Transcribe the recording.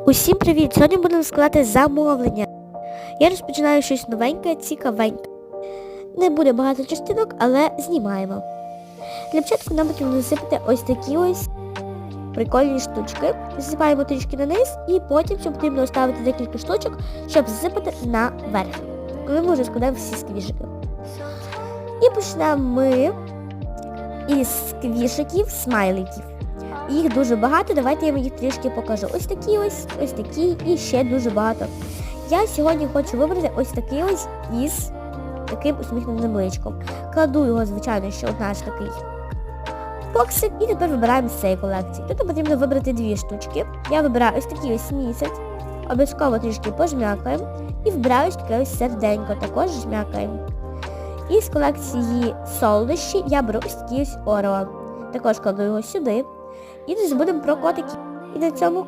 Усім привіт! Сьогодні будемо складати замовлення. Я розпочинаю щось новеньке, цікавеньке. Не буде багато частинок, але знімаємо. Для початку нам потрібно засипати ось такі ось прикольні штучки. Засипаємо трішки на низ і потім ще потрібно оставити декілька штучок, щоб засипати наверх. Коли ми вже складаємо всі сквішики. І почнемо ми із сквішиків, смайликів. Їх дуже багато, давайте я вам їх трішки покажу. Ось такі ось, ось такі і ще дуже багато. Я сьогодні хочу вибрати ось такий ось із таким усміхненим личком. Кладу його, звичайно, ще от наш такий боксик і тепер вибираємо з цієї колекції. Тут потрібно вибрати дві штучки. Я вибираю ось такий ось місяць, обов'язково трішки пожмякаємо і вибираю ось таке ось серденько, також жмякаємо. І з колекції солодощі я беру ось такий ось Орео. Також кладу його сюди. І дуже будемо про котиків. І на цьому